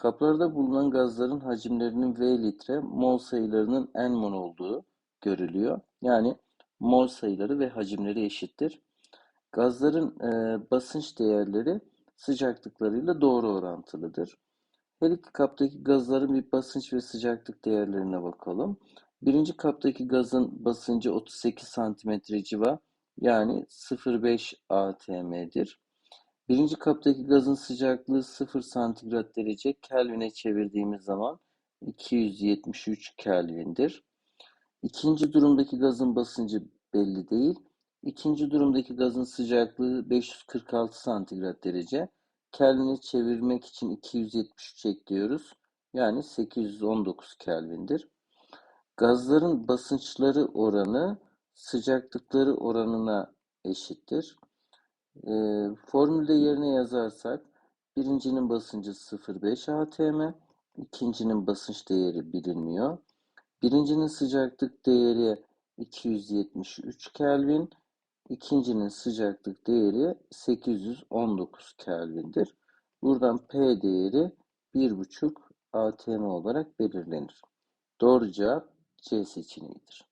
Kaplarda bulunan gazların hacimlerinin V litre, mol sayılarının N mol olduğu görülüyor. Yani mol sayıları ve hacimleri eşittir. Gazların e, basınç değerleri sıcaklıklarıyla doğru orantılıdır. Her iki kaptaki gazların bir basınç ve sıcaklık değerlerine bakalım. Birinci kaptaki gazın basıncı 38 santimetre civa yani 0,5 atm'dir. Birinci kaptaki gazın sıcaklığı 0 santigrat derece Kelvin'e çevirdiğimiz zaman 273 Kelvin'dir. İkinci durumdaki gazın basıncı belli değil. İkinci durumdaki gazın sıcaklığı 546 santigrat derece. Kelvin'e çevirmek için 273 ekliyoruz. Yani 819 Kelvin'dir. Gazların basınçları oranı sıcaklıkları oranına eşittir. E, formülde yerine yazarsak birincinin basıncı 0,5 atm, ikincinin basınç değeri bilinmiyor. Birincinin sıcaklık değeri 273 Kelvin, ikincinin sıcaklık değeri 819 Kelvin'dir. Buradan P değeri 1,5 atm olarak belirlenir. Doğru cevap C seçeneğidir.